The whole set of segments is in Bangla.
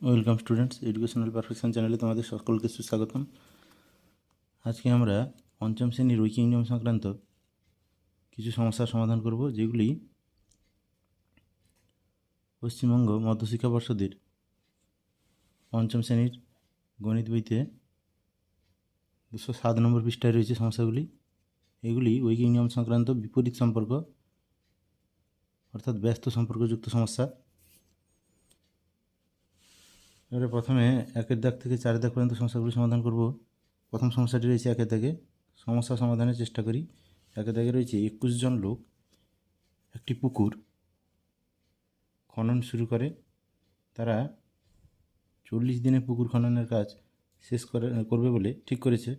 ওয়েলকাম স্টুডেন্টস এডুকেশনাল পারফেকশন চ্যানেলে তোমাদের সকলকে সুস্বাগতম। আজকে আমরা পঞ্চম শ্রেণির উইকিং নিয়ম সংক্রান্ত কিছু সমস্যার সমাধান করব, যেগুলি পশ্চিমবঙ্গ মধ্যশিক্ষা পর্ষদের পঞ্চম শ্রেণির গণিত বইতে দুশো সাত নম্বর পৃষ্ঠায় রয়েছে সমস্যাগুলি। এগুলি উইকিং নিয়ম সংক্রান্ত বিপরীত সম্পর্ক, অর্থাৎ ব্যস্ত সম্পর্কযুক্ত সমস্যা। এবারে প্রথমে একের দাগ থেকে চারের দাগ পর্যন্ত সমস্যাগুলি সমাধান করব। প্রথম সমস্যাটি রয়েছে একের দাগে। সমস্যা সমাধানের চেষ্টা করি। একের দাগে রয়েছে একুশ জন লোক। একটি পুকুর। খনন শুরু করে। তারা চল্লিশ দিনে পুকুর খননের কাজ শেষ করে, করবে বলে ঠিক করেছে,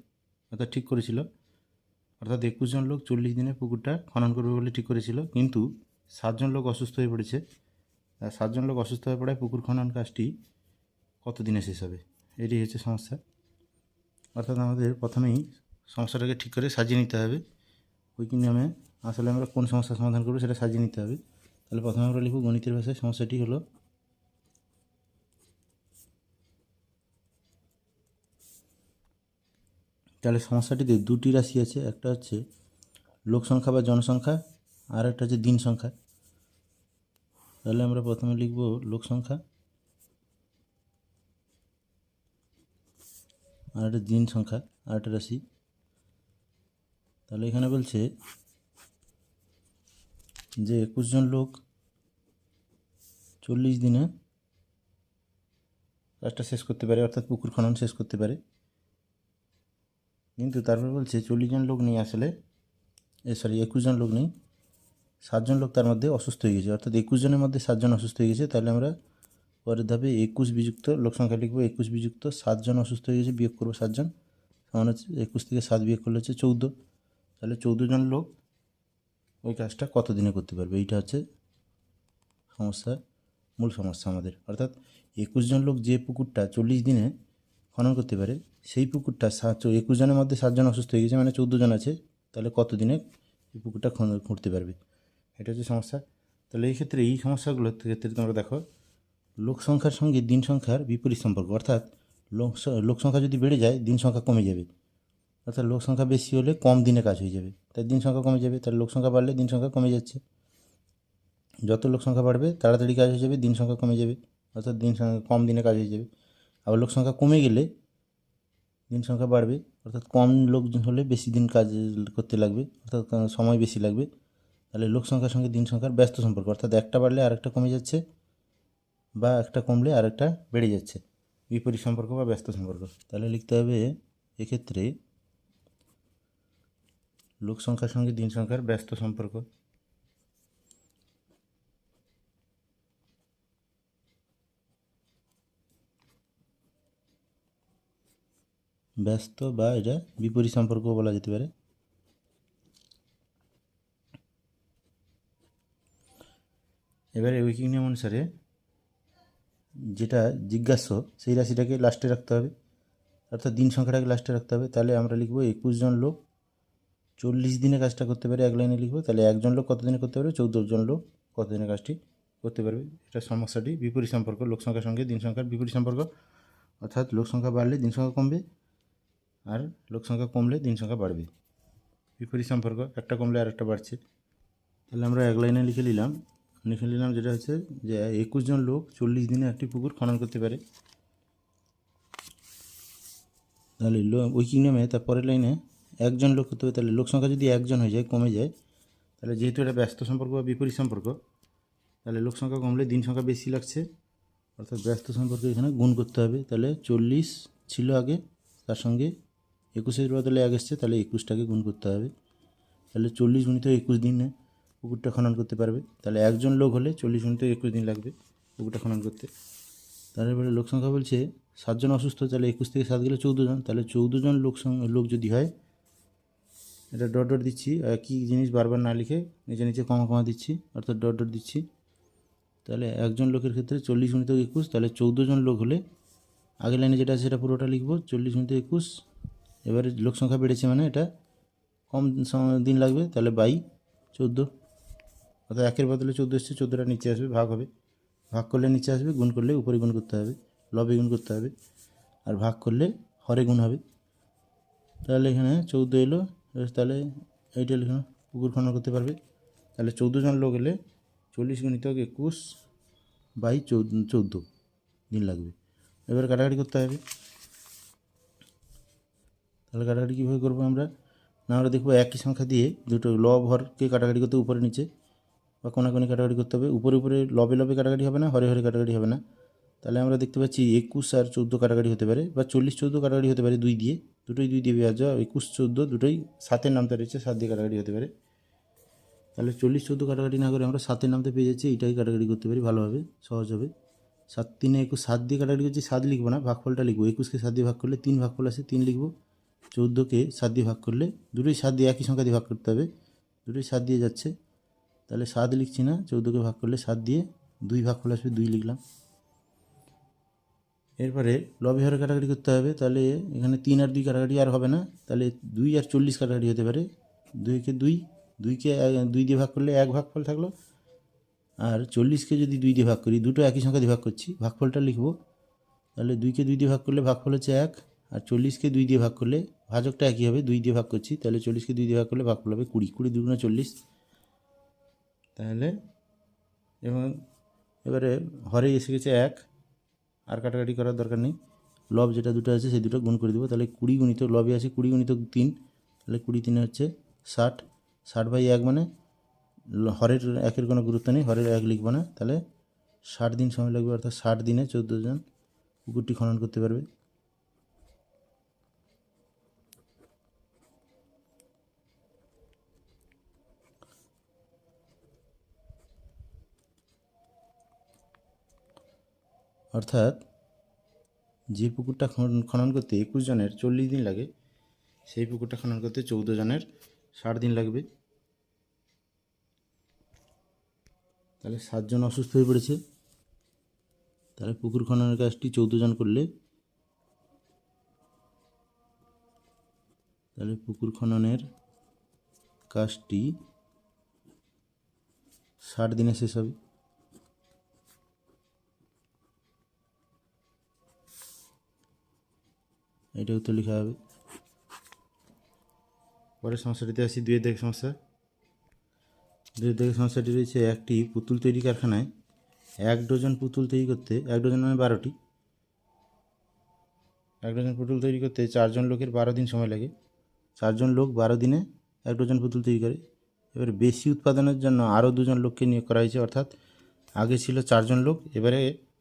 অর্থাৎ ঠিক করেছিল। অর্থাৎ একুশ জন লোক চল্লিশ দিনে পুকুরটা খনন করবে বলে ঠিক করেছিল। কিন্তু সাতজন লোক অসুস্থ হয়ে পড়েছে। সাতজন লোক অসুস্থ হয়ে পড়ায় পুকুর খনন কাজটি কত দিনে শেষ হবে? এটি হচ্ছে সমস্যা। অর্থাৎ আমাদের প্রথমেই সমস্যাটাকে ঠিক করে সাজিয়ে নিতে হবে। উইকি নিয়মে আসলে আমরা কোন সমস্যার সমাধান করব সেটা সাজিয়ে নিতে হবে। তাহলে প্রথমে আমরা লিখব গণিতের ভাষায় সমস্যাটি হলো তাহলে সমস্যাটিতে দুটি রাশি আছে। একটা হচ্ছে লোক সংখ্যা বা জনসংখ্যা, আর একটা হচ্ছে দিন সংখ্যা। তাহলে আমরা প্রথমে লিখব লোক সংখ্যা। আর একটা দিন সংখ্যা, আর একটা রাশি। তাহলে এখানে বলছে যে একুশ জন লোক চল্লিশ দিনে কাজটা শেষ করতে পারে, অর্থাৎ পুকুর খনন শেষ করতে পারে। কিন্তু তারপর বলছে চল্লিশ জন লোক নেই আসলে, এ সরি একুশ জন লোক নেই। সাতজন লোক তার মধ্যে অসুস্থ হয়ে গেছে, অর্থাৎ একুশ জনের মধ্যে সাতজন অসুস্থ হয়ে গেছে। তাহলে আমরা পরের ধাপে একুশ বিযুক্ত, লোক সংখ্যা লিখব, একুশ বিযুক্ত, সাতজন অসুস্থ হয়ে গেছে, বিয়োগ করব সাতজন। সমান হচ্ছে একুশ থেকে সাত বিয়োগ করলে হচ্ছে চৌদ্দ। তাহলে চৌদ্দ জন লোক ওই কাজটা কত দিনে করতে পারবে? এইটা হচ্ছে সমস্যা মূল সমস্যা আমাদের। অর্থাৎ একুশ জন লোক যে পুকুরটা চল্লিশ দিনে খনন করতে পারে, সেই পুকুরটা সাত একুশ জনের মধ্যে সাতজন অসুস্থ হয়ে গেছে মানে চৌদ্দ জন আছে, তাহলে কত দিনে এই পুকুরটা খন খুঁড়তে পারবে? এটা হচ্ছে সমস্যা। তাহলে এই ক্ষেত্রে এই সমস্যাগুলোর ক্ষেত্রে তোমরা দেখো লোক সংখ্যার সঙ্গে দিন সংখ্যার বিপরীত সম্পর্ক, অর্থাৎ লোক লোক সংখ্যা যদি বেড়ে যায়, দিন সংখ্যা কমে যাবে। অর্থাৎ লোক সংখ্যা বেশি হলে কম দিনে কাজ হয়ে যাবে। তাই দিন সংখ্যা কমে যাবে, তাহলে লোক সংখ্যা বাড়লে দিন সংখ্যা কমে যাচ্ছে। যত লোক সংখ্যা বাড়বে, তাড়াতাড়ি কাজ হয়ে যাবে, দিন সংখ্যা কমে যাবে, অর্থাৎ দিন সংখ্যা কম দিনে কাজ হয়ে যাবে। আবার লোক সংখ্যা কমে গেলে দিন সংখ্যা বাড়বে, অর্থাৎ কম লোকজন হলে বেশি দিন কাজ করতে লাগবে, অর্থাৎ সময় বেশি লাগবে। তাহলে লোক সংখ্যার সঙ্গে দিন সংখ্যার ব্যস্ত সম্পর্ক, অর্থাৎ একটা বাড়লে আরেকটা কমে যাচ্ছে। বা একটা কমলে আরেকটা বেড়ে যাচ্ছে। বিপরীত সম্পর্ক বা ব্যস্ত সম্পর্ক। তাহলে লিখতে হবে এক্ষেত্রে লোক সংখ্যার সঙ্গে দিন সংখ্যার ব্যস্ত সম্পর্ক। ব্যস্ত বা এটা বিপরীত সম্পর্ক বলা যেতে পারে। এবারে উইকিং নিয়ম অনুসারে যেটা জিজ্ঞাস্য, সেই রাশিটাকে লাস্টে রাখতে হবে। অর্থাৎ দিন সংখ্যাটাকে লাস্টে রাখতে হবে। তাহলে আমরা লিখব একুশ জন লোক। চল্লিশ দিনে কাজটা করতে পারে, এক লাইনে লিখব। তাহলে একজন লোক কত দিনে করতে পারবে? চৌদ্দ জন লোক কত দিনে কাজটি করতে পারবে? এটা সমস্যাটি। বিপরীত সম্পর্ক, লোক সংখ্যার সঙ্গে দিন সংখ্যার বিপরীত সম্পর্ক। অর্থাৎ লোক সংখ্যা বাড়লে দিন সংখ্যা কমবে আর লোক সংখ্যা কমলে দিন সংখ্যা বাড়বে। বিপরীত সম্পর্ক, একটা কমলে আর একটা বাড়ছে। তাহলে আমরা এক লাইনে লিখে নিলাম। লিখে নিলাম যেটা হচ্ছে যে একুশ জন লোক চল্লিশ দিনে একটি পুকুর খনন করতে পারে। তাহলে উইকিং নেমে? তার পরের লাইনে, একজন লোক করতে হবে তাহলে লোক সংখ্যা যদি একজন হয়ে যায়, কমে যায়, তাহলে যেহেতু এটা ব্যস্ত সম্পর্ক বা বিপরীত সম্পর্ক, তাহলে লোক সংখ্যা কমলে দিন সংখ্যা বেশি লাগছে, অর্থাৎ ব্যস্ত সম্পর্ক এখানে গুণ করতে হবে। তাহলে চল্লিশ ছিল আগে, তার সঙ্গে একুশের বদলে এক এসছে, তাহলে একুশটাকে গুণ করতে হবে। তাহলে চল্লিশ গুণিত একুশ দিনে পুকুরটা খনন করতে পারবে। তাহলে একজন লোক হলে চল্লিশ গুণিত একুশ দিন লাগবে পুকুরটা খনন করতে। তারপরে লোক সংখ্যা বলছে, সাতজন অসুস্থ, তাহলে একুশ থেকে সাত গেলে চৌদ্দ জন। তাহলে চৌদ্দ জন লোক লোক যদি হয়, এটা ডট ডট দিচ্ছি একই জিনিস বারবার না লিখে নিচে নিচে কমা কমা দিচ্ছি, অর্থাৎ ডট ডট দিচ্ছি। তাহলে একজন লোকের ক্ষেত্রে চল্লিশ গুণিত একুশ, তাহলে চৌদ্দ জন লোক হলে আগের লাইনে যেটা আছে সেটা পুরোটা লিখব, চল্লিশ গুণিত একুশ। এবারে লোক সংখ্যা বেড়েছে মানে এটা কম দিন লাগবে, তাহলে বাই চৌদ্দো। অর্থাৎ একের বদলে চোদ্দ এসছে, চোদ্দোটা নিচে আসবে, ভাগ হবে। ভাগ করলে নিচে আসবে, গুণ করলে উপরে গুণ করতে হবে, লবে গুণ করতে হবে। আর ভাগ করলে হরে গুণ হবে। তাহলে এখানে চৌদ্দো এলো তাহলে এইটা লিখুন পুকুর খনন করতে পারবে। তাহলে চৌদ্দো জন লোক এলে চল্লিশ গুণিতক একুশ বাই চৌদ্দো দিন লাগবে। এবার কাটাকাটি করতে হবে। তাহলে কাটাকাটি কীভাবে করব আমরা? না আমরা দেখব একই সংখ্যা দিয়ে দুটো লব হরকে কাটাকাটি করতে উপরে নিচে। বা কোনাকুনি কাটাকাটি করতে হবে। উপরে উপরে লবে লবে কাটাকাটি হবে না, হরে হরে কাটাকাটি হবে না। তাহলে আমরা দেখতে পাচ্ছি একুশ আর চৌদ্দো কাটাকাটি হতে পারে বা চল্লিশ চোদ্দ কাটাকাটি হতে পারে দুই দিয়ে। দুটোই দুই দিয়ে বিভাজ্য, একুশ চৌদ্দো দুটোই সাতের নামতে রয়েছে, সাত দিয়ে কাটাকাটি হতে পারে। তাহলে চল্লিশ চৌদ্দো কাটাকাটি না করে আমরা সাতের নামতে পেয়ে যাচ্ছি এটাই কাটাকাটি করতে পারি ভালোভাবে সহজ হবে। সাত তিনে একুশ, সাত দিয়ে কাটাকাটি করছি, সাত লিখব না, ভাগফলটা লিখব। একুশকে সাত দিয়ে ভাগ করলে তিন ভাগফল আছে তিন লিখব। চৌদ্দোকে সাত দিয়ে ভাগ করলে, দুটোই সাত দিয়ে একই সংখ্যা দিয়ে ভাগ করতে হবে, দুটোই সাত দিয়ে যাচ্ছে। তাহলে সাত লিখছি না, চৌদ্দোকে ভাগ করলে সাত দিয়ে দুই ভাগফল আসবে দুই লিখলাম। এরপরে লবে হরে কাটাকাটি করতে হবে, তাহলে এখানে তিন আর দুই কাটাকাটি আর হবে না, তাহলে দুই আর চল্লিশ কাটাকাটি হতে পারে। দুইকে দুই দুইকে দুই দিয়ে ভাগ করলে এক ভাগফল থাকল। আর চল্লিশকে যদি দুই দিয়ে ভাগ করি, দুটো একই সংখ্যা দিয়ে ভাগ করছি, ভাগফলটা লিখব। তাহলে দুইকে দুই দিয়ে ভাগ করলে ভাগফল হচ্ছে এক, আর চল্লিশকে দুই দিয়ে ভাগ করলে ভাজকটা একই হবে, দুই দিয়ে ভাগ করছি, তাহলে চল্লিশকে দুই দিয়ে ভাগ করলে ভাগফল হবে কুড়ি কুড়ি দুগুণে চল্লিশ। তাহলে এবং এবারে হরে এসে গেছে এক, আর কাটাকাটি করার দরকার নেই। লব যেটা দুটো আছে সেই দুটো গুণ করে দেবো। তাহলে কুড়ি গুণিত লবে আছে কুড়ি গুণিত তিন, তাহলে কুড়ি তিনে হচ্ছে ষাট। ষাট বাই এক মানে হরের একের কোনো গুরুত্ব নেই, হরের এক লিখব না। তাহলে ষাট দিন সময় লাগবে, অর্থাৎ ষাট দিনে চোদ্দ জন পুকুরটি খনন করতে পারবে। অর্থাৎ যে পুকুরটা খন- খনন করতে একুশ জনের চল্লিশ দিন লাগে, সেই পুকুরটা খনন করতে চৌদ্দ জনের ষাট দিন লাগবে। তাহলে সাতজন অসুস্থ হয়ে পড়েছে। তাহলে পুকুর খননের কাজটি চৌদ্দ জন করলে, তাহলে পুকুর খননের কাজটি ষাট দিনে শেষ হবে। এটা উত্তর লেখা হবে। পরের সমস্যাটিতে আসি দুয়ের দেখে সমস্যা। দুয়ের দেখে সমস্যাটি রয়েছে, একটি পুতুল তৈরি কারখানায় এক ডজন পুতুল তৈরি করতে, এক ডজন মানে বারোটি। এক ডজন পুতুল তৈরি করতে চারজন লোকের বারো দিন সময় লাগে। চারজন লোক বারো দিনে এক ডজন পুতুল তৈরি করে। এবার বেশি উৎপাদনের জন্য আরও দুজন লোককে নিয়োগ করা হয়েছে, অর্থাৎ আগে ছিল চারজন লোক, এবারে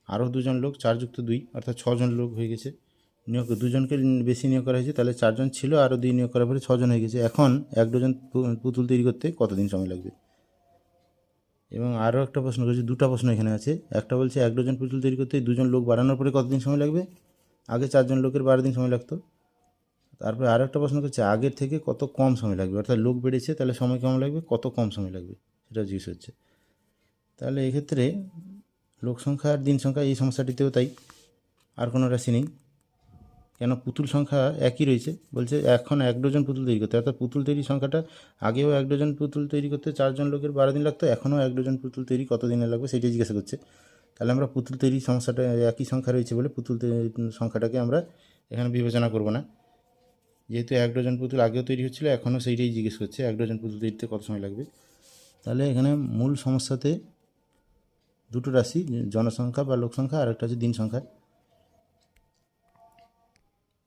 আরও দুজন লোক চার যুক্ত দুই, অর্থাৎ ছজন লোক হয়ে গেছে। নিয়োগ দুজনকে বেশি নিয়োগ করা হয়েছে, তাহলে চারজন ছিল আরও দুই নিয়োগ করার পরে ছজন হয়ে গেছে। এখন এক ডজন পুতুল তৈরি করতে কতদিন সময় লাগবে? এবং আরও একটা প্রশ্ন করেছে, দুটো প্রশ্ন এখানে আছে। একটা বলছে, এক ডজন পুতুল তৈরি করতে দুজন লোক বাড়ানোর পরে কতদিন সময় লাগবে? আগে চারজন লোকের বারো দিন সময় লাগতো। তারপরে আরও একটা প্রশ্ন করছে, আগের থেকে কত কম সময় লাগবে? অর্থাৎ লোক বেড়েছে, তাহলে সময় কেমন লাগবে? কত কম সময় লাগবে? সেটা জিজ্ঞেস হচ্ছে। তাহলে এক্ষেত্রে লোক সংখ্যা আর দিন সংখ্যা এই সমস্যাটিতেও তাই, আর কোনো রাশি নেই। কেন পুতুল সংখ্যা একই রয়েছে? বলছে, এখন এক ডজন পুতুল তৈরি করতে। অর্থাৎ পুতুল তৈরির সংখ্যাটা আগেও এক ডজন পুতুল তৈরি করতে চারজন লোকের বারো দিন লাগতো, এখনও এক ডজন পুতুল তৈরি কত দিনে লাগবে সেটাই জিজ্ঞাসা করছে। তাহলে আমরা পুতুল তৈরির সমস্যাটা, একই সংখ্যা রয়েছে বলে পুতুল সংখ্যাটাকে আমরা এখানে বিবেচনা করব না। যেহেতু এক ডজন পুতুল আগেও তৈরি হচ্ছিল, এখনও সেইটাই জিজ্ঞেস করছে, এক ডজন পুতুল তৈরিতে কত সময় লাগবে? তাহলে এখানে মূল সমস্যাতে দুটো রাশি, জনসংখ্যা বা লোকসংখ্যা, আর একটা হচ্ছে দিন সংখ্যা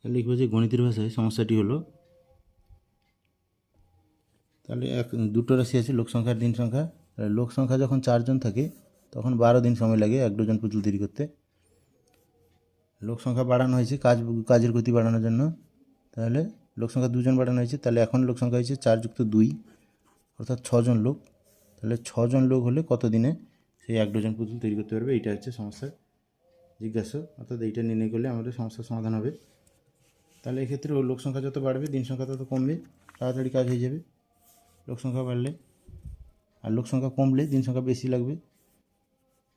লিখব যে গণিতের ভাষায় সমস্যাটি হলো, তাহলে এক, দুটো রাশি আছে, লোক সংখ্যা আর দিন সংখ্যা। তাহলে লোক সংখ্যা যখন চারজন থাকে, তখন বারো দিন সময় লাগে এক ডজন পুতুল তৈরি করতে। লোক সংখ্যা বাড়ানো হয়েছে, কাজ, কাজের গতি বাড়ানোর জন্য। তাহলে লোক সংখ্যা দুজন বাড়ানো হয়েছে, তাহলে এখন লোক সংখ্যা হয়েছে চার যুক্ত দুই, অর্থাৎ ছজন লোক। তাহলে ছজন লোক হলে কত দিনে সেই এক ডজন পুতুল তৈরি করতে পারবে? এইটা হচ্ছে সমস্যা জিজ্ঞাসা। অর্থাৎ এইটা নির্ণয় করলে আমাদের সমস্যার সমাধান হবে। তাহলে এক্ষেত্রে লোক সংখ্যা যত বাড়বে, দিন সংখ্যা তত কমবে, তাড়াতাড়ি কাজ হয়ে যাবে। লোক সংখ্যা বাড়লে, আর লোক সংখ্যা কমলে দিন সংখ্যা বেশি লাগবে।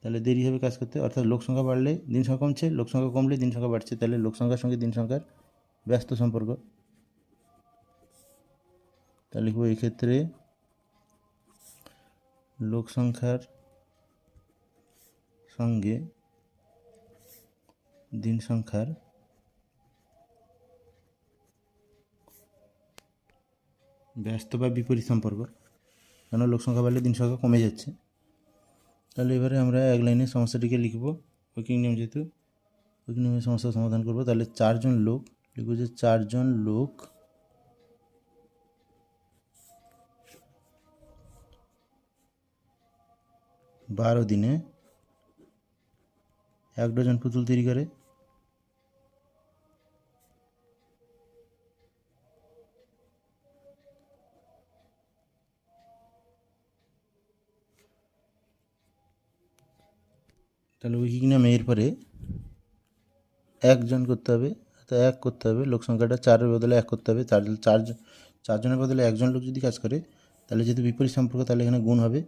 তাহলে দেরি হবে কাজ করতে। অর্থাৎ লোক সংখ্যা বাড়লে দিন সংখ্যা কমছে, লোক সংখ্যা কমলে দিন সংখ্যা বাড়ছে। তাহলে লোক সংখ্যার সঙ্গে দিন সংখ্যার ব্যস্ত সম্পর্ক। তাহলে লিখব এক্ষেত্রে লোক সংখ্যার সঙ্গে দিন সংখ্যার ব্যস্ত বা বিপরীত সম্পর্ক, কেন লোক সংখ্যা বাড়লে দিন সংখ্যা কমে যাচ্ছে? তাহলে এবারে আমরা এক লাইনে সমস্যাটিকে লিখব। ওয়ার্কিং নিয়ম যেহেতু ওয়ার্কিং নিয়মের সমস্যার সমাধান করব। তাহলে চারজন লোক, লিখব যে চারজন লোক বারো দিনে এক ডজন পুতুল তৈরি করে। তাহলে উইকিং নামে এরপরে একজন করতে হবে, তো এক করতে হবে, লোক সংখ্যাটা চারের বদলে এক করতে হবে, চার চার চারজনের বদলে একজন লোক যদি কাজ করে, তাহলে যেহেতু বিপরীত সম্পর্ক, তাহলে এখানে গুণ হবে।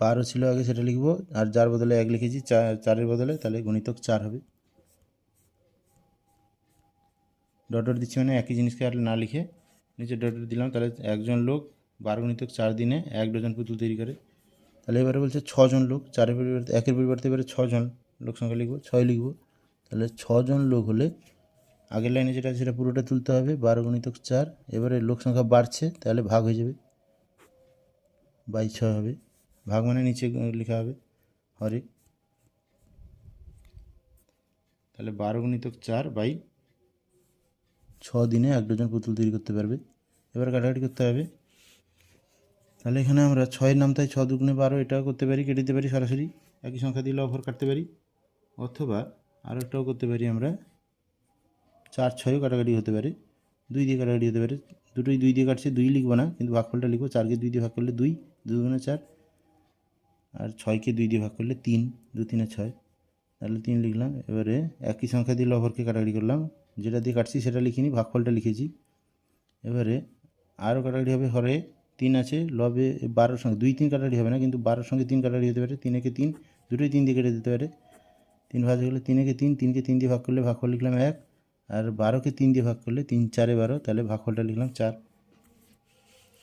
বারো ছিল আগে সেটা লিখব, আর যার বদলে এক লিখেছি চার চারের বদলে, তাহলে গণিতক চার হবে। ডট ডট দিচ্ছি মানে একই জিনিসকে আর না লিখে, নিচে ডট ডট দিলাম, তাহলে একজন লোক বারো গুণিতক চার দিনে এক ডজন পুতুল তৈরি করে। তাহলে এবারে বলছে ছজন লোক, চারের পরিবর্তে, একের পরিবর্তে এবারে ছজন লোক সংখ্যা লিখব, ছয় লিখব। তাহলে ছজন লোক হলে আগের লাইনে যেটা সেটা পুরোটা তুলতে হবে, বারো গুণিতক চার, এবারে লোক সংখ্যা বাড়ছে, তাহলে ভাগ হয়ে যাবে। বাই ছয় হবে। ভাগ মানে নিচে লেখা হবে, হরে। তাহলে বারো গুণিতক চার বাই ছ দিনে এক ডজন পুতুল তৈরি করতে পারবে। এবার কাটাকাটি করতে হবে। তাহলে এখানে আমরা ছয়ের নাম তাই ছ দুগুণে বারো এটাও করতে পারি, কেটে দিতে পারি সরাসরি। একই সংখ্যা দিয়ে লভর কাটতে পারি। অথবা আর একটাও করতে পারি আমরা, চার ছয়ও কাটাকাটি হতে পারে। দুই দিয়ে কাটাকাটি হতে পারে। দুটোই দুই দিয়ে কাটছে, দুই লিখব না, কিন্তু ভাগফলটা লিখব। চারকে দুই দিয়ে ভাগ করলে দুই দুগুণে চার। আর ছয়কে দুই দিয়ে ভাগ করলে তিন দু তিনে ছয়। তাহলে তিন লিখলাম। এবারে একই সংখ্যা দিয়ে লভরকে কাটাকাটি করলাম। যেটা দিয়ে কাটছি সেটা লিখিনি ভাগফলটা লিখেছি। এবারে আরও কাটাকাটি হবে হরে তিন আছে, লবে বারোর সঙ্গে, দুই তিন কাটাকাটি হবে না, কিন্তু বারোর সঙ্গে তিন কাটাকাটি হতে পারে, তিনেকে তিন, দুটোই তিন দিয়ে কেটে দিতে পারে। তিন ভাগ হলে তিনেকে তিন, তিনকে তিন দিয়ে ভাগ করলে ভাগফল লিখলাম এক, আর বারোকে তিন দিয়ে ভাগ করলে তিন, চারে বারো, তাহলে ভাগফলটা লিখলাম চার।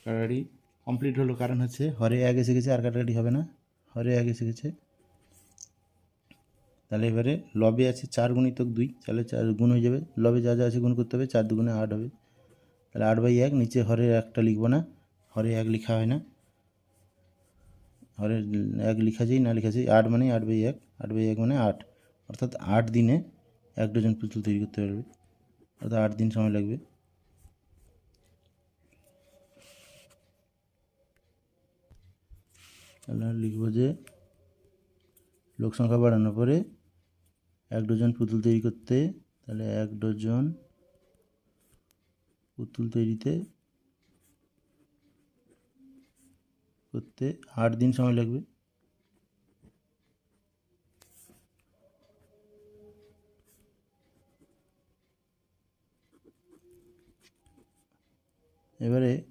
কাটাকাটি কমপ্লিট হলো, কারণ হচ্ছে হরে এক এসে গেছে, আর কাটাকাটি হবে না, হরে এক এসে গেছে। তাহলে এবারে লবে আছে চার গুণিতক দুই, তাহলে চার গুণ হয়ে যাবে, লবে যা যা আছে গুণ করতে হবে, চার দুগুণে আট হবে। তাহলে আট বাই এক, নিচে হরে একটা লিখব না হরে এক লেখা হয় না হরে এক লেখা যাই না লেখা যাই আট মানে আট বাই এক আট বাই এক মানে আট অর্থাৎ আট দিনে এক ডজন পুতুল তৈরি করতে পারবে অর্থাৎ আট দিন সময় লাগবে তাহলে লিখব যে লোক সংখ্যা বাড়ানোর পরে এক ডজন পুতুল তৈরি করতে তাহলে এক ডজন পুতুল তৈরিতে করতে আট দিন সময় লাগবে। এবারে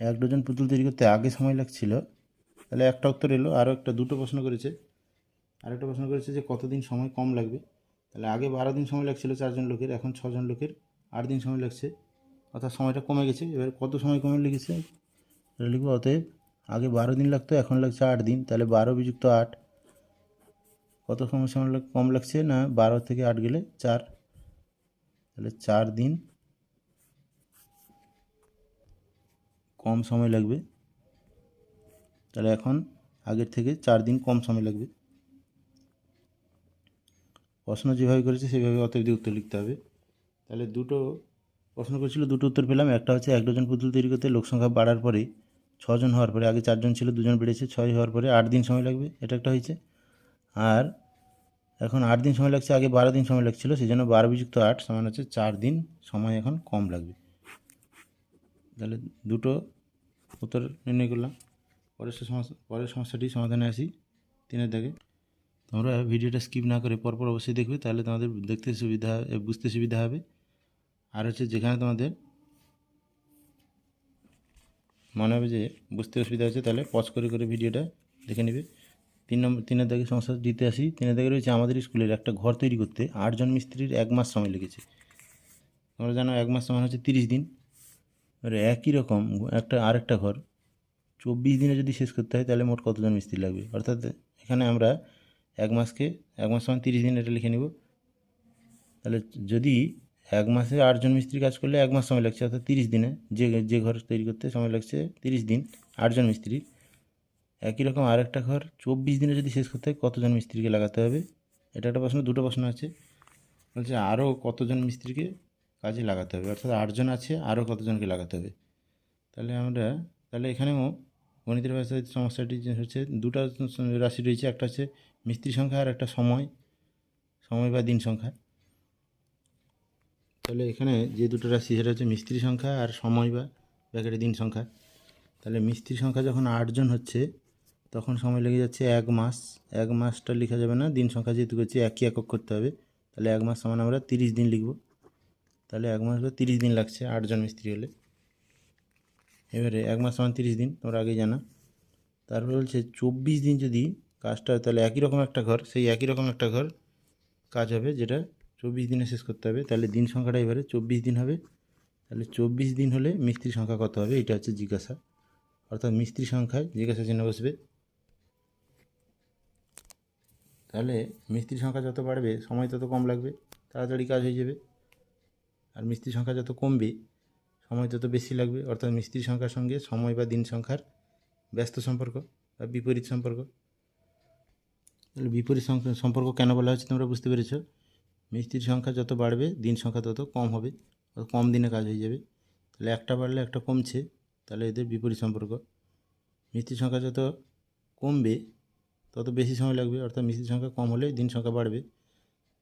এক ডজন পুতুল তৈরি করতে আগে সময় লাগছিল। তাহলে একটা উত্তর এলো আরও একটা, দুটো প্রশ্ন করেছে। আরেকটা প্রশ্ন করেছে যে কতদিন সময় কম লাগবে? তাহলে আগে বারো দিন সময় লাগছিল চারজন লোকের, এখন ছজন লোকের, আট দিন সময় লাগছে। অর্থাৎ সময়টা কমে গেছে। এবার কত সময় কমে লেগেছে? তাহলে লিখব অতএব, আগে বারো দিন লাগতো, এখন লাগছে আট দিন, তাহলে বারো বিযুক্ত আট। কত সময় কম লাগছে না, বারো থেকে আট গেলে চার। তাহলে চার দিন কম সময় লাগবে। তাহলে এখন আগের থেকে চার দিন কম সময় লাগবে। প্রশ্ন যেভাবে করেছে সেভাবে অতএব দিয়ে উত্তর লিখতে হবে। তাহলে দুটো প্রশ্ন করেছিল, দুটো উত্তর পেলাম। একটা হচ্ছে এক ডজন পুতুল তৈরি করতে লোক সংখ্যা বাড়ার পরে ছজন হওয়ার পরে, আগে চারজন ছিল, দুজন বেড়েছে, ছয় হওয়ার পরে আট দিন সময় লাগবে, এটা একটা হয়েছে। আর এখন আট দিন সময় লাগছে, আগে বারো দিন সময় লাগছিল সেই জন্য বারো বিযুক্ত আট সমান হচ্ছে চার দিন সময় এখন কম লাগবে। তাহলে দুটো উত্তর নির্ণয় করলাম। পরের সমস্যা, পরের সমস্যাটি সমাধানে আসি তিনের দাগে। তোমরা ভিডিওটা স্কিপ না করে পরপর অবশ্যই দেখবে, তাহলে তোমাদের দেখতে সুবিধা, বুঝতে সুবিধা হবে। আর হচ্ছে যেখানে তোমাদের মনে হবে যে বুঝতে অসুবিধা হচ্ছে তাহলে পজ করে করে ভিডিওটা দেখে নেবে। তিন নম্বর তিনের দাগে সমস্যা দিতে আসি। তিনের দাগে রয়েছে আমাদের স্কুলের একটা ঘর তৈরি করতে। আটজন মিস্ত্রির এক মাস সময় লেগেছে। তোমরা জানো এক মাস সমান হচ্ছে তিরিশ দিন। এবারে একই রকম একটা, আরেকটা ঘর চব্বিশ দিনে যদি শেষ করতে হয়, তাহলে মোট কতজন মিস্ত্রি লাগবে? অর্থাৎ এখানে আমরা এক মাসকে, এক মাস সমান তিরিশ দিন এটা লিখে নিব। তাহলে যদি এক মাসে আটজন মিস্ত্রি কাজ করলে এক মাস সময় লাগছে, অর্থাৎ তিরিশ দিনে। যে যে ঘর তৈরি করতে সময় লাগছে তিরিশ দিন, আটজন মিস্ত্রি। একই রকম আরেকটা ঘর চব্বিশ দিনে যদি শেষ করতে হয়, কতজন মিস্ত্রিকে লাগাতে হবে? এটা একটা প্রশ্ন, দুটো প্রশ্ন আছে। বলছে, আরও কতজন মিস্ত্রিকে কাজে লাগাতে হবে? অর্থাৎ আটজন আছে, আরও কতজনকে লাগাতে হবে? তাহলে আমরা, তাহলে এখানেও গণিতের ভাষায় সমস্যাটি হচ্ছে, দুটো রাশি রয়েছে। একটা হচ্ছে মিস্ত্রি সংখ্যা আর একটা সময় সময় বা দিন সংখ্যা। তাহলে এখানে যে দুটো রাশি, সেটা হচ্ছে মিস্ত্রি সংখ্যা আর সময় বা ব্যাকেটে দিন সংখ্যা। তাহলে মিস্ত্রি সংখ্যা যখন আটজন হচ্ছে, তখন সময় লেগে যাচ্ছে এক মাস। এক মাসটা লেখা যাবে না, দিন সংখ্যা যেহেতু করছি, একই একক করতে হবে। তাহলে এক মাস সমান আমরা তিরিশ দিন লিখব। তাহলে এক মাস বা তিরিশ দিন লাগছে আটজন মিস্ত্রি হলে। এবারে এক মাস সমান তিরিশ দিন, তোমরা আগেই জানা। তারপরে বলছে চব্বিশ দিন যদি কাজটা হয়, তাহলে একই রকম একটা ঘর, সেই একই রকম একটা ঘর কাজ হবে, যেটা চব্বিশ দিনে শেষ করতে হবে, তাহলে দিন সংখ্যাটা এবারে চব্বিশ দিন হবে। তাহলে চব্বিশ দিন হলে মিস্ত্রির সংখ্যা কত হবে? এটা হচ্ছে জিজ্ঞাসা। অর্থাৎ মিস্ত্রি সংখ্যায় জিজ্ঞাসা চিহ্ন বসবে। তাহলে মিস্ত্রির সংখ্যা যত বাড়বে, সময় তত কম লাগবে, তাড়াতাড়ি কাজ হয়ে যাবে। আর মিস্ত্রির সংখ্যা যত কমবে, সময় তত বেশি লাগবে। অর্থাৎ মিস্ত্রির সংখ্যার সঙ্গে সময় বা দিন সংখ্যার ব্যস্ত সম্পর্ক বা বিপরীত সম্পর্ক। তাহলে বিপরীত সম্পর্ক কেন বলা হচ্ছে তোমরা বুঝতে পেরেছ? মিস্ত্রির সংখ্যা যত বাড়বে, দিন সংখ্যা তত কম হবে। কম দিনে কাজ হয়ে যাবে। তাহলে একটা বাড়লে একটা কমছে, তাহলে এদের বিপরীত সম্পর্ক। মিস্ত্রির সংখ্যা যত কমবে, তত বেশি সময় লাগবে। অর্থাৎ মিস্ত্রির সংখ্যা কম হলে দিন সংখ্যা বাড়বে।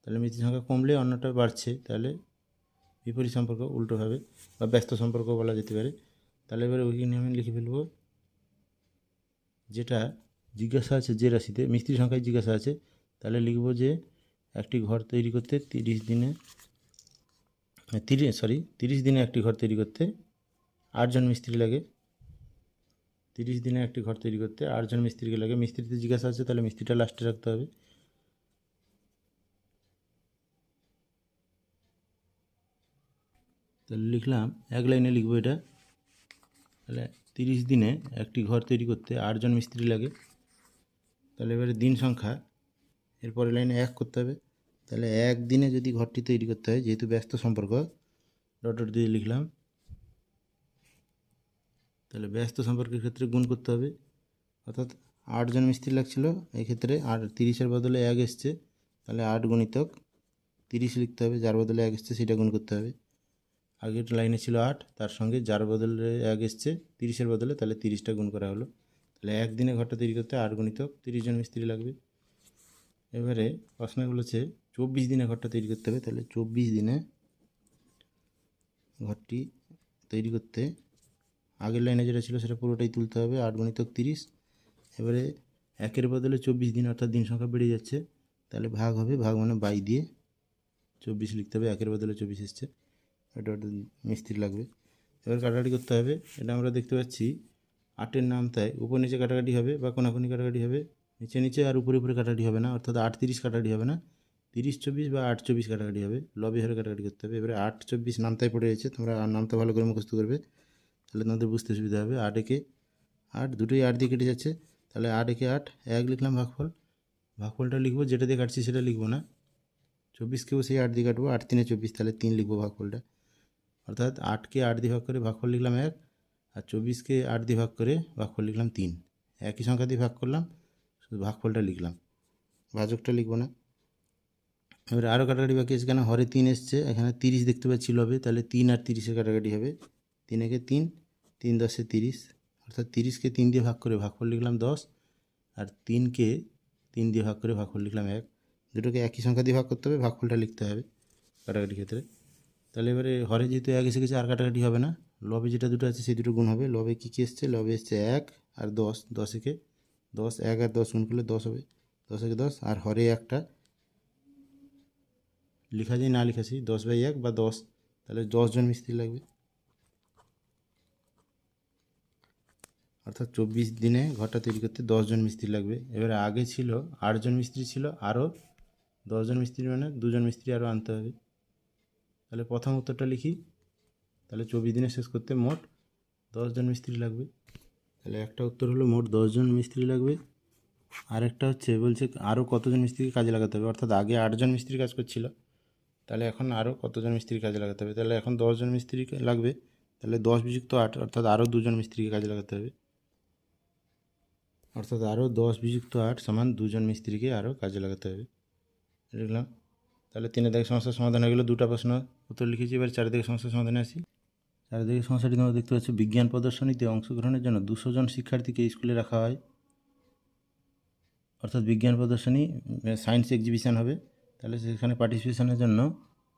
তাহলে মিস্ত্রির সংখ্যা কমলে অন্যটা বাড়ছে, তাহলে বিপরীত সম্পর্ক উল্টোভাবে বা ব্যস্ত সম্পর্ক বলা যেতে পারে। তাহলে এবারে ওইখানে আমি লিখে ফেলব। যেটা জিজ্ঞাসা আছে যে রাশিতে, মিস্ত্রির সংখ্যায় জিজ্ঞাসা আছে, তাহলে লিখব যে একটি ঘর তৈরি করতে তিরিশ দিনে, তিরিশ সরি তিরিশ দিনে একটি ঘর তৈরি করতে আটজন মিস্ত্রি লাগে। তিরিশ দিনে একটি ঘর তৈরি করতে আটজন মিস্ত্রিকে লাগে। মিস্ত্রিতে জিজ্ঞাসা আছে, তাহলে মিস্ত্রিটা লাস্টে রাখতে হবে। তাহলে লিখলাম, এক লাইনে লিখব এটা। তাহলে তিরিশ দিনে একটি ঘর তৈরি করতে আটজন মিস্ত্রি লাগে। তাহলে এবারে দিন সংখ্যা এরপরে লাইনে এক করতে হবে। তাহলে এক দিনে যদি ঘরটি তৈরি করতে হয়, যেহেতু ব্যস্ত সম্পর্ক, ডট ডট দিয়ে লিখলাম। তাহলে ব্যস্ত সম্পর্কের ক্ষেত্রে গুণ করতে হবে। অর্থাৎ আটজন মিস্ত্রি লাগছিল এই ক্ষেত্রে আর তিরিশের বদলে এক এসছে। তাহলে আট গণিতক তিরিশ লিখতে হবে, যার বদলে এক এসছে সেটা গুণ করতে হবে। আগের লাইনে ছিল আট, তার সঙ্গে যার বদলে এক এসছে তিরিশের বদলে, তাহলে তিরিশটা গুণ করা হলো। তাহলে একদিনে ঘরটা তৈরি করতে আট গুণিতক তিরিশ জন মিস্ত্রি লাগবে। এবারে প্রশ্ন বলেছে চব্বিশ দিনে ঘরটা তৈরি করতে হবে, তাহলে চব্বিশ দিনে ঘরটি তৈরি করতে আগের লাইনে যেটা ছিল সেটা পুরোটাই তুলতে হবে, আট গুণিতক তিরিশ। এবারে একের বদলে চব্বিশ দিন অর্থাৎ দিন সংখ্যা বেড়ে যাচ্ছে, তাহলে ভাগ হবে, ভাগ মানে বাই দিয়ে চব্বিশ লিখতে হবে, একের বদলে চব্বিশ এসছে। এটা একটা মিস্ত্রি লাগবে। এবার কাটাকাটি করতে হবে, এটা আমরা দেখতে পাচ্ছি, আটের নাম তাই, উপর নিচে কাটাকাটি হবে বা কোনাকুনি কাটাকাটি হবে নিচে নিচে আর উপরে উপরে কাটাকাটি হবে না, অর্থাৎ আট তিরিশ কাটাকাটি হবে না। তিরিশ চব্বিশ বা আট চব্বিশ কাটাকাটি হবে। লবে হরে কাটাকাটি করতে হবে। এবারে আট চব্বিশ নামতায় পড়ে গেছে, তোমরা নামটা ভালো করে মুখস্থ করবে। তাহলে তোমাদের বুঝতে সুবিধা হবে। আট একে আট, দুটোই আট দিয়ে কেটে যাচ্ছে। তাহলে আট একে আট, এক লিখলাম ভাগফল। ভাগফলটা লিখব, যেটা দিয়ে কাটছি সেটা লিখব না। চব্বিশকেও সেই আট দিয়ে কাটবো, আট তিনে চব্বিশ, তাহলে তিন লিখব ভাগফলটা। অর্থাৎ আটকে আট দিয়ে ভাগ করে ভাগফল লিখলাম এক, আর চব্বিশকে আট দিয়ে ভাগ করে ভাগফল লিখলাম তিন। একই সংখ্যা দিয়ে ভাগ করলাম ভাগফলটা লিখলাম। ভাজকটা লিখব না। এবারে আরও কাটাকাটি বাকি আছে কেন হরে তিন এসছে, এখানে তিরিশ দেখতে পাচ্ছি লবে, তাহলে তিন আর তিরিশের কাটাকাটি হবে। তিন একে তিন তিন দশে তিরিশ, অর্থাৎ তিরিশকে তিন দিয়ে ভাগ করে ভাগফল লিখলাম দশ, আর তিনকে তিন দিয়ে ভাগ করে ভাগফল লিখলাম এক। দুটোকে একই সংখ্যা দিয়ে ভাগ করতে হবে, ভাগফলটা লিখতে হবে কাটাকাটি ক্ষেত্রে। তাহলে এবারে হরে যেহেতু এক এসে গেছে, আর কাটাকাটি হবে না, লবে যেটা দুটো আছে, সেই দুটো গুণ হবে। লবে কী কী এসছে? লবে এসছে এক আর দশ দশ একে দশ, এক আর দশ গুণ করলে দশ হবে। দশ একে দশ, আর হরে একটা। লেখা যায় না লেখাছি, দশ বাই এক বা দশ, তাহলে দশজন মিস্ত্রি লাগবে। অর্থাৎ চব্বিশ দিনে ঘরটা তৈরি করতে দশজন মিস্ত্রি লাগবে। এবারে আগে ছিল আটজন মিস্ত্রি ছিল, আরও দশজন মিস্ত্রি মানে দুজন মিস্ত্রি আরও আনতে হবে। তাহলে প্রথম উত্তরটা লিখি। তাহলে চব্বিশ দিনে শেষ করতে মোট দশজন মিস্ত্রি লাগবে। তাহলে একটা উত্তর হলো মোট দশজন মিস্ত্রি লাগবে। আরেকটা হচ্ছে বলছে আরও কতজন মিস্ত্রিকে কাজে লাগাতে হবে? অর্থাৎ আগে আটজন মিস্ত্রি কাজ করছিল, তাহলে এখন আরও কতজন মিস্ত্রি কাজে লাগাতে হবে? তাহলে এখন দশজন মিস্ত্রিকে লাগবে, তাহলে দশ বিযুক্ত আট, অর্থাৎ আরও দুজন মিস্ত্রিকে কাজে লাগাতে হবে। অর্থাৎ আরও দশ বিযুক্ত আট সমান দুজন মিস্ত্রিকে আরও কাজে লাগাতে হবে। লিখলাম তাহলে তিনের দিকে সমস্যার সমাধান হয়ে গেলো, দুটো প্রশ্ন উত্তর লিখেছি, এবার চারিদিকে সমস্যার সমাধানে আসি। চারিদিকে সমস্যাটি তোমরা দেখতে পাচ্ছ। বিজ্ঞান প্রদর্শনীতে অংশগ্রহণের জন্য দুশো জন শিক্ষার্থীকে স্কুলে রাখা হয়। অর্থাৎ বিজ্ঞান প্রদর্শনী সায়েন্স এক্সিবিশন হবে। তাহলে সেখানে পার্টিসিপেশনের জন্য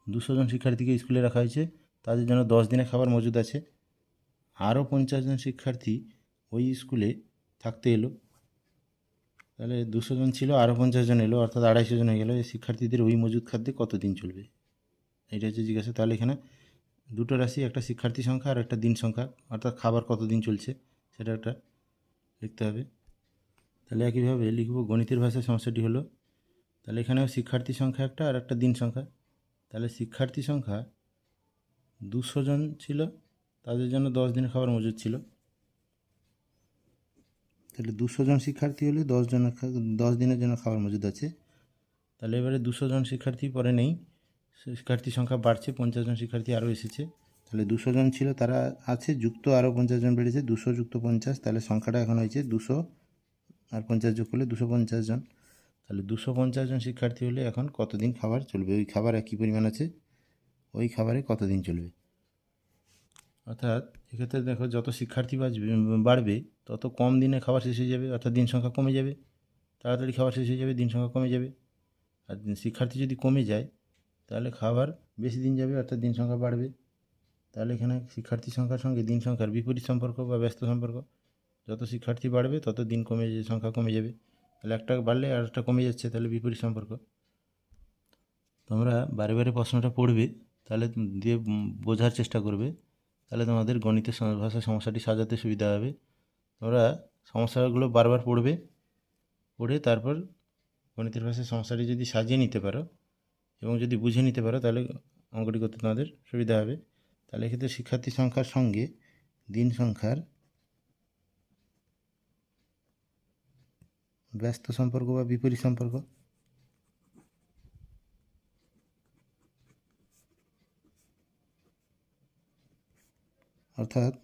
দুশো জন শিক্ষার্থীকে স্কুলে রাখা হয়েছে। তাদের জন্য দশ দিনে খাবার মজুদ আছে। আরও পঞ্চাশ জন শিক্ষার্থী ওই স্কুলে থাকতে এলো। তাহলে দুশো জন ছিল, আরও পঞ্চাশ জন এলো, অর্থাৎ আড়াইশো জন হয়ে গেলো। এই শিক্ষার্থীদের ওই মজুদ খাদ্যে কতদিন চলবে? এটা হচ্ছে জিজ্ঞাসা। তাহলে এখানে দুটো রাশি, একটা শিক্ষার্থী সংখ্যা আর একটা দিন সংখ্যা। অর্থাৎ খাবার কতদিন চলছে, সেটা একটা লিখতে হবে। তাহলে একইভাবে লিখব, গণিতের ভাষায় সমস্যাটি হলো, তাহলে এখানেও শিক্ষার্থী সংখ্যা একটা আর একটা দিন সংখ্যা। তাহলে শিক্ষার্থী সংখ্যা দুশো জন ছিল, তাদের জন্য দশ দিনের খাবার মজুদ ছিল। তাহলে দুশো জন শিক্ষার্থী হলে দশ জনের দশ দিনের জন্য খাবার মজুদ আছে। তাহলে এবারে দুশো জন শিক্ষার্থী পরে নেই। শিক্ষার্থী সংখ্যা বাড়ছে, পঞ্চাশ জন শিক্ষার্থী আরও এসেছে। তাহলে দুশো জন ছিল, তারা আছে, যুক্ত আরও পঞ্চাশ জন বেড়েছে, দুশো যুক্ত পঞ্চাশ, তাহলে সংখ্যাটা এখন হয়েছে দুশো আর পঞ্চাশ যোগ করলে দুশো পঞ্চাশ জন। তাহলে দুশো পঞ্চাশ জন শিক্ষার্থী হলে এখন কতদিন খাবার চলবে? ওই খাবার একই পরিমাণ আছে, ওই খাবারে কতদিন চলবে? অর্থাৎ এক্ষেত্রে দেখো, যত শিক্ষার্থী বাড়বে, তত কম দিনে খাবার শেষ হয়ে যাবে, অর্থাৎ দিন সংখ্যা কমে যাবে, তাড়াতাড়ি খাবার শেষ হয়ে যাবে, দিন সংখ্যা কমে যাবে। আর শিক্ষার্থী যদি কমে যায় তাহলে খাবার বেশি দিন যাবে, অর্থাৎ দিন সংখ্যা বাড়বে। তাহলে এখানে শিক্ষার্থী সংখ্যার সঙ্গে দিন সংখ্যার বিপরীত সম্পর্ক বা ব্যস্ত সম্পর্ক। যত শিক্ষার্থী বাড়বে, তত দিন কমে যে, সংখ্যা কমে যাবে। তাহলে একটা বাড়লে আর একটা কমে যাচ্ছে, তাহলে বিপরীত সম্পর্ক। তোমরা বারে বারে প্রশ্নটা পড়বে, তাহলে দিয়ে বোঝার চেষ্টা করবে। তাহলে তোমাদের গণিতের ভাষায় সমস্যাটি সাজাতে সুবিধা হবে। তোমরা সমস্যাগুলো বারবার পড়বে, পড়ে তারপর গণিতের ভাষায় সমস্যাটি যদি সাজিয়ে নিতে পারো এবং যদি বুঝে নিতে পারো, তাহলে অঙ্কটি করতে তোমাদের সুবিধা হবে। তাহলে এক্ষেত্রে শিক্ষার্থী সংখ্যার সঙ্গে দিন সংখ্যার ব্যস্ত সম্পর্ক বা বিপরীত সম্পর্ক অর্থাৎ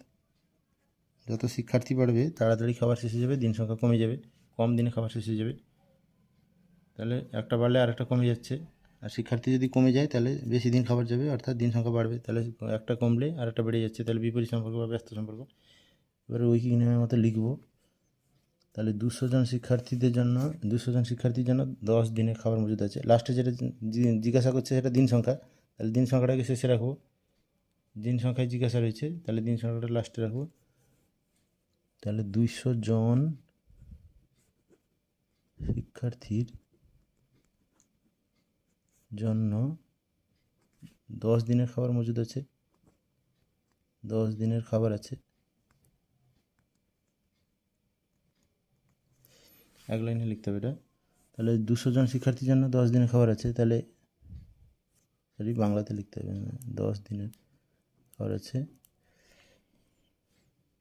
যত শিক্ষার্থী বাড়বে, তাড়াতাড়ি খাবার শেষ যাবে, দিন সংখ্যা কমে যাবে, কম দিনে খাবার শেষ যাবে। তাহলে একটা বাড়লে আর একটা কমে যাচ্ছে। আর শিক্ষার্থী যদি কমে যায়, তাহলে বেশি দিন খাবার যাবে, অর্থাৎ দিন সংখ্যা বাড়বে। তাহলে একটা কমলে আর একটা বেড়ে যাচ্ছে, তাহলে বিপরীত সম্পর্ক বা ব্যস্ত সম্পর্ক। এবারে ঐকিক নিয়মের মতো লিখব। তাহলে দুশো জন শিক্ষার্থীদের জন্য, দুশো জন শিক্ষার্থীর জন্য দশ দিনের খাবার মজুদ আছে। লাস্টে যেটা জিজ্ঞাসা করছে সেটা দিন সংখ্যা। তাহলে দিন সংখ্যাটাকে শেষে রাখব। দিন সংখ্যায় জিজ্ঞাসা রয়েছে, তাহলে দিন সংখ্যাটা লাস্টে রাখব। তাহলে দুইশো জন শিক্ষার্থীর জন্য দশ দিনের খাবার মজুদ আছে। দশ দিনের খাবার আছে। এক লাইনে লিখতে হবে এটা। তাহলে দুশো জন শিক্ষার্থীর জন্য দশ দিনের খাবার আছে। তাহলে সরি, বাংলাতে লিখতে হবে। দশ দিনের খাবার আছে।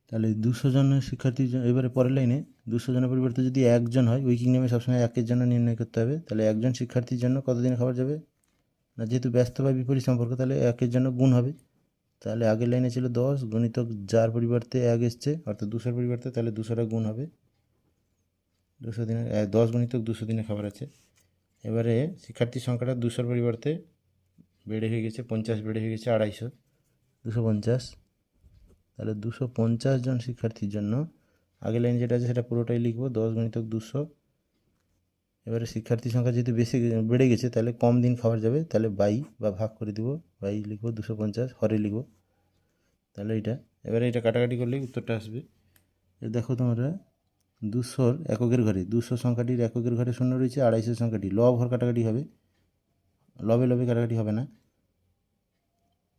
তাহলে দুশো জনের শিক্ষার্থীর জন্য এবারে পরের লাইনে দুশো জনের পরিবর্তে যদি একজন হয় উইকিং নেমে সবসময় একের জন্য নির্ণয় করতে হবে। তাহলে একজন শিক্ষার্থীর জন্য কতদিন খাবার যাবে? না, যেহেতু ব্যস্ত বা বিপরীত সম্পর্ক, তাহলে একের জন্য গুণ হবে। তাহলে আগের লাইনে ছিল দশ, গণিতক যার পরিবর্তে এক এসছে, অর্থাৎ দুশোর পরিবর্তে, তাহলে দুশোটা গুণ হবে। দুশো দিনের দশ গণিতক দুশো দিনের খাবার আছে। এবারে শিক্ষার্থীর সংখ্যাটা দুশোর পরিবর্তে বেড়ে হয়ে গেছে, পঞ্চাশ বেড়ে হয়ে গেছে আড়াইশো। দুশো পঞ্চাশ। তাহলে দুশো পঞ্চাশ জন শিক্ষার্থীর জন্য আগের লাইন যেটা আছে সেটা পুরোটাই লিখব, দশ গণিতক দুশো। এবারে শিক্ষার্থী সংখ্যা যেহেতু বেশি বেড়ে গেছে, তাহলে কম দিন খাবার যাবে, তাহলে বাই বা ভাগ করে দিব, বাই লিখব দুশো পঞ্চাশ, হরে লিখব। তাহলে এটা এবারে এটা কাটাকাটি করলেই উত্তরটা আসবে। দেখো তোমরা, দুশোর এককের ঘরে, দুশো সংখ্যাটির এককের ঘরে শূন্য রয়েছে, আড়াইশো সংখ্যাটি, লব হর কাটাকাটি হবে। লবে লবে কাটাকাটি হবে না।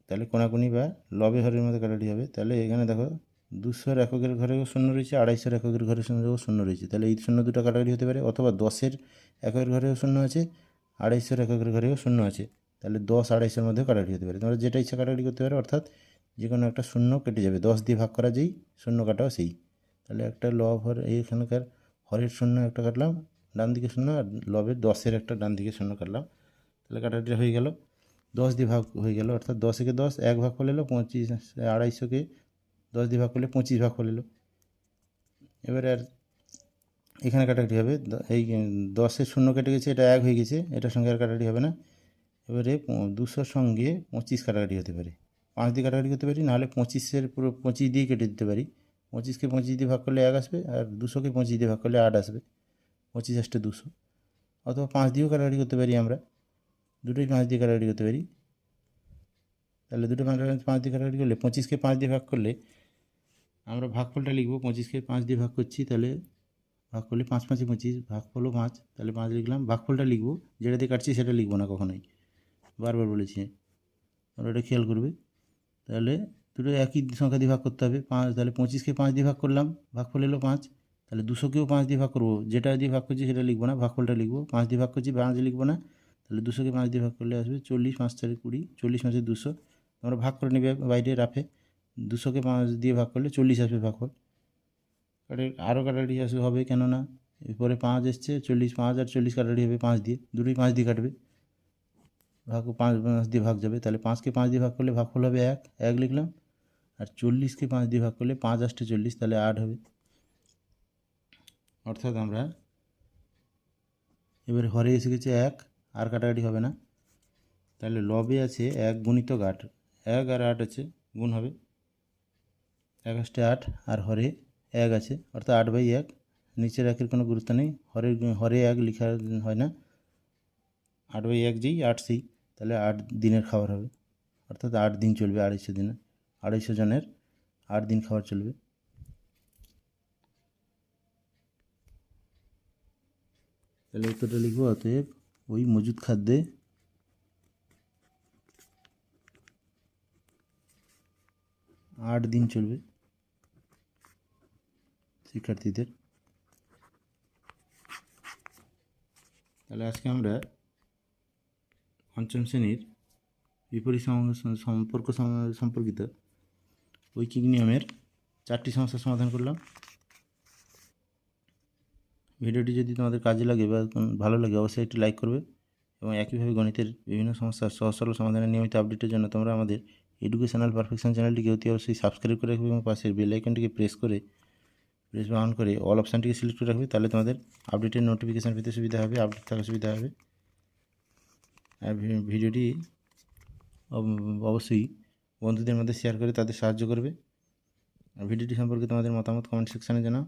তাহলে কোনাকুনি বা লবে হরের মধ্যে কাটাকাটি হবে। তাহলে এখানে দেখো দুশোর এককের ঘরেও শূন্য রয়েছে আড়াইশোর এককের ঘরের সঙ্গেও শূন্য রয়েছে। তাহলে এই শূন্য দুটো কাটাকাটি হতে পারে, অথবা দশের এককের ঘরেও শূন্য আছে আড়াইশোর এককের ঘরেও শূন্য আছে। তাহলে দশ, আড়াইশোর মধ্যেও কাটাকাটি হতে পারে। তোমরা যেটা ইচ্ছা কাটাকাটি করতে পারো, অর্থাৎ যে কোনো একটা শূন্য কেটে যাবে। দশ দিয়ে ভাগ করা যেই, শূন্য কাটাও সেই। তাহলে একটা লব হর এইখানকার হরের শূন্য একটা কাটলাম, ডান দিকে শূন্য আর লবের দশের একটা ডান দিকে শূন্য কাটলাম। তাহলে কাটাকাটি হয়ে গেল। দশ দিয়ে ভাগ হয়ে গেল, অর্থাৎ দশকে দশ, এক ভাগ করে এলো পঁচিশ, আড়াইশোকে দশ দিয়ে ভাগ করলে পঁচিশ ভাগ করে এলো এবারে আর এখানে কাটাকাটি হবে এই দশের শূন্য কেটে গেছে, এটা এক হয়ে গেছে, এটার সঙ্গে আর কাটাকাটি হবে না। এবারে দুশোর সঙ্গে পঁচিশ কাটাকাটি হতে পারে। পাঁচ দিয়ে কাটাকাটি করতে পারি, নাহলে পঁচিশের পুরো পঁচিশ দিয়ে কেটে দিতে পারি। পঁচিশকে পঁচিশ দিয়ে ভাগ করলে এক আসবে, আর দুশোকে পঁচিশ দিয়ে ভাগ করলে আট আসবে। পঁচিশ আসতে দুশো, অথবা পাঁচ দিয়েও কাটাকাটি করতে পারি আমরা। দুটোই পাঁচ দিয়ে কাটাকাটি করতে পারি। তাহলে দুটো পাঁচ পাঁচ দিয়ে কাটাকাটি করলে পঁচিশকে পাঁচ দিয়ে ভাগ করলে আমরা ভাগফলটা লিখব, পঁচিশকে পাঁচ দিয়ে ভাগ করছি, তাহলে ভাগ করলে পাঁচ, পাঁচে পঁচিশ, ভাগ ভাগফলও পাঁচ, তাহলে পাঁচ লিখলাম, ভাগফলটা লিখব, যেটা দিয়ে কাটছি সেটা লিখব না কখনোই। বারবার বলেছি। তোমরা এটা খেয়াল করবে। তাহলে দুটো একই সংখ্যা দিয়ে ভাগ করতে হবে, পাঁচ, তাহলে পঁচিশকে পাঁচ দিয়ে ভাগ করলাম, ভাগফল এলো পাঁচ, তাহলে দুশোকেও পাঁচ দিয়ে ভাগ করব, যেটা দিয়ে ভাগ করছি সেটা লিখব না, ভাগফলটা লিখব, পাঁচ দিয়ে ভাগ করছি, পাঁচ লিখব না তাহলে দুশোকে পাঁচ দিয়ে ভাগ করলে আসবে চল্লিশ পাঁচ চারে কুড়ি, চল্লিশ পাঁচে দুশো। তোমরা ভাগ করে নেবে বাইরে রাফে। দুশোকে পাঁচ দিয়ে ভাগ করলে চল্লিশ আসবে ভাগফল। কাটে আরও কাটাকাটি আসবে, হবে কেননা এরপরে পাঁচ এসছে, চল্লিশ পাঁচ আর চল্লিশ কাটাকাটি হবে পাঁচ দিয়ে, দুটোই পাঁচ দিয়ে কাটবে। ভাগ পাঁচ পাঁচ দিয়ে ভাগ যাবে, তাহলে পাঁচকে পাঁচ দিয়ে ভাগ করলে ভাগফল হবে এক এক লিখলাম। আর চল্লিশকে পাঁচ দিয়ে ভাগ করলে পাঁচ আষ্টে চল্লিশ, তাহলে আট হবে। অর্থাৎ আমরা এবারে হরে এসে গেছে এক আর কাটাকাটি হবে না। তাহলে লবে আছে এক গুণিত আট এক আর আট আছে গুণ হবে। এক আষ্টে আট, আর হরে এক আছে। অর্থাৎ আট বাই এক। নিচের একের কোনো গুরুত্ব নেই। হরে হরে এক লেখা হয় না। আট বাই এক যেই আট সেই। তাহলে আট দিনের খাবার হবে। অর্থাৎ আট দিন চলবে আড়াইশো দিনে। আড়াইশো জনের আট দিন খাবার চলবে। তাহলে উত্তরটা লিখব, অতএব ওই মজুদ খাদ্যে আট দিন চলবে শিক্ষার্থীদের। তাহলে আজকে আমরা পঞ্চম শ্রেণির বিপরীত সম- সম্পর্ক সম- সম্পর্কিত ঐকিক নিয়মের চারটি সমস্যার সমাধান করলাম। ভিডিওটি যদি তোমাদের কাজে লাগে বা ভালো লাগে, অবশ্যই একটি লাইক করবে এবং একইভাবে গণিতের বিভিন্ন সমস্যার সহজ সরল সমাধানের নিয়মিত আপডেটের জন্য তোমরা আমাদের এডুকেশনাল পারফেকশন চ্যানেলটিকে অতি অবশ্যই সাবস্ক্রাইব করে রাখবে এবং পাশের বেল আইকনটিকে প্রেস করে প্রেস বা অন করে অল অপশানটিকে সিলেক্ট করে রাখবে, তাহলে তোমাদের আপডেটের নোটিফিকেশান পেতে সুবিধা হবে আপডেট থাকার সুবিধা হবে। আর ভিডিওটি অব- অবশ্যই বন্ধুদের মধ্যে শেয়ার করে তাদের সাহায্য করবে। আর ভিডিওটি সম্পর্কে তোমাদের মতামত কমেন্ট সেকশানে জানাও।